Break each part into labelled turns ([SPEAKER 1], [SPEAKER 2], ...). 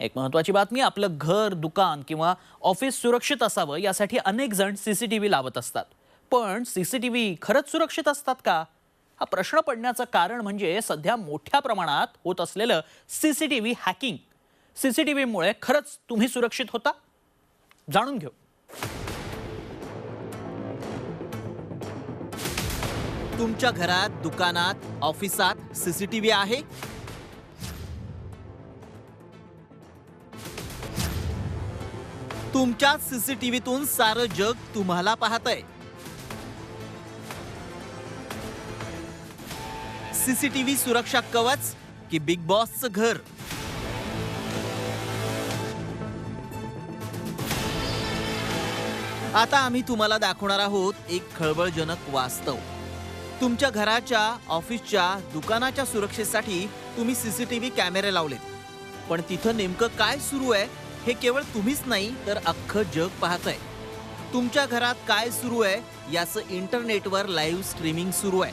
[SPEAKER 1] एक महत्वाची बातमी आपलं घर दुकान किंवा ऑफिस सुरक्षित असावं यासाठी अनेक जण सीसीटीव्ही लावत असतात. पण सीसीटीव्ही खरंच सुरक्षित असतात का? हा प्रश्न पडण्याचं कारण म्हणजे सध्या मोठ्या प्रमाणात होत असलेलं सीसीटीव्ही हॅकिंग. सीसीटीव्हीमुळे खरंच तुम्ही सुरक्षित होता? जाणून घेऊ.
[SPEAKER 2] तुमच्या घरात दुकानात ऑफिसात सीसीटीव्ही आहे? तुमच्या सीसीटीव्हीतून सारं जग तुम्हाला पाहतंय. सीसीटीव्ही सुरक्षा कवच की बिग बॉसचं घर? आता आम्ही तुम्हाला दाखवणार आहोत एक खळबळजनक वास्तव. तुमच्या घराच्या ऑफिसच्या दुकानाच्या सुरक्षेसाठी तुम्ही सीसीटीव्ही कॅमेरे लावलेत. पण तिथं नेमकं काय सुरू आहे हे केवळ तुम्हीच नाही तर अख्खं जग पाहतंय. तुमच्या घरात काय सुरू आहे याचं इंटरनेटवर लाईव्ह स्ट्रीमिंग सुरू आहे.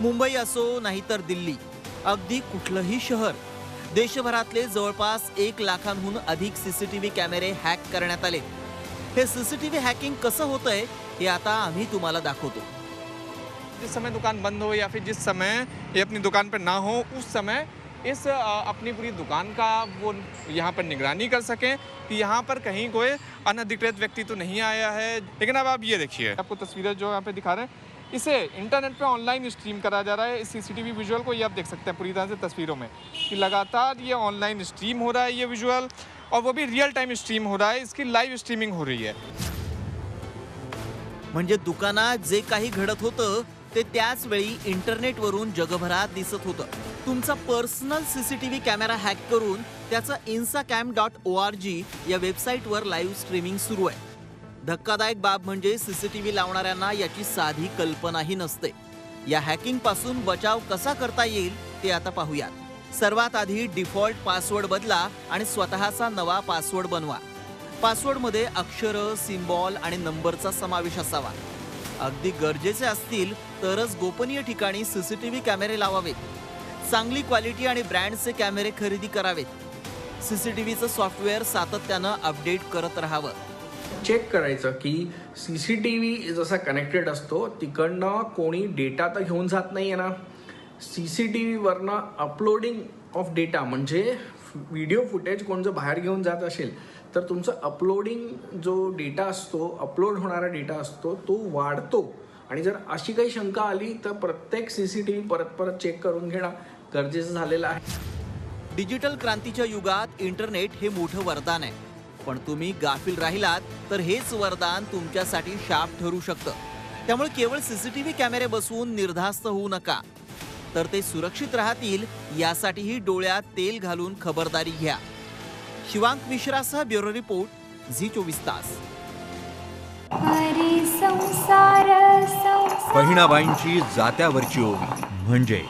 [SPEAKER 2] मुंबई असो नाहीतर दिल्ली अगदी कुठलंही शहर देशभरातले जवळपास एक लाखांहून अधिक सीसीटीव्ही कॅमेरे हॅक करण्यात आले हे सीसीटीव्ही हॅकिंग कसं होतंय हे आता आम्ही तुम्हाला दाखवतो.
[SPEAKER 3] जिस समय दुकान बंद हो या फिर जिस समय ये अपनी दुकान पर ना हो उस समय इस अपनी पूरी दुकान का वो यहाँ पर निगरानी कर सकें कि यहाँ पर कहीं कोई अनधिकृत व्यक्ति तो नहीं आया है। लेकिन अब आप ये देखिए, आपको तस्वीरें जो यहाँ पे दिखा रहे हैं, इसे इंटरनेट पे ऑनलाइन स्ट्रीम करा जा रहा है। इस सीसीटीवी विजुअल को ये आप देख सकते हैं पूरी तरह से तस्वीरों में कि लगातार ये ऑनलाइन स्ट्रीम हो रहा है ये विजुअल, और वो भी रियल टाइम स्ट्रीम हो रहा है, इसकी लाइव स्ट्रीमिंग हो रही है।
[SPEAKER 2] म्हणजे दुकानात जे काही घडत होतं, ते त्याच वेळी इंटरनेटवरून जगभरात दिसत होतं. तुमचा पर्सनल सीसीटीव्ही कॅमेरा हॅक करून त्याचा इन्साकॅम डॉट ओ आर जी या वेबसाईटवर लाईव्ह स्ट्रीमिंग सुरू आहे. धक्कादायक बाब म्हणजे सीसीटीव्ही लावणाऱ्यांना याची साधी कल्पनाही नसते. या हॅकिंगपासून बचाव कसा करता येईल ते आता पाहूयात. सर्वात आधी डिफॉल्ट पासवर्ड बदला आणि स्वतःचा नवा पासवर्ड बनवा. पासवर्डमध्ये अक्षरं सिम्बॉल आणि नंबरचा समावेश असावा. अगदी गरजेचे असतील तरच गोपनीय ठिकाणी सीसीटीव्ही कॅमेरे लावावेत. चांगली क्वालिटी आणि ब्रँडचे कॅमेरे खरेदी करावेत. सीसीटीव्हीचं सॉफ्टवेअर सातत्यानं अपडेट करत राहावं.
[SPEAKER 4] चेक करायचं की सी सी टी व्ही जसा कनेक्टेड असतो तिकडनं कोणी डेटा तर घेऊन जात नाही आहे ना. सी सी टी व्हीवरनं अपलोडिंग ऑफ डेटा म्हणजे व्हिडिओ फुटेज कोण जर बाहेर घेऊन जात असेल तर तुमचं अपलोडिंग जो डेटा असतो अपलोड होणारा डेटा असतो तो वाढतो. आणि जर अशी काही शंका आली तर प्रत्येक सी सी टी व्ही परत परत चेक करून घेणं गरजेचं झालेलं आहे.
[SPEAKER 2] डिजिटल क्रांतीच्या युगात इंटरनेट हे मोठं वरदान आहे. पण तुम्ही गाफील राहिलात तर हेच वरदान तुमच्यासाठी शाप ठरू शकतं. त्यामुळे केवळ सीसीटीव्ही कॅमेरे बसवून निर्धास्त होऊ नका. तर ते सुरक्षित राहतील यासाठीही डोळ्यात तेल घालून खबरदारी घ्या. शिवांक मिश्रासह ब्युरो रिपोर्ट झी चोवीस तास.
[SPEAKER 5] हरी संसार संसार
[SPEAKER 6] बहिणाबाईंची जात्यावरची ओवी म्हणजे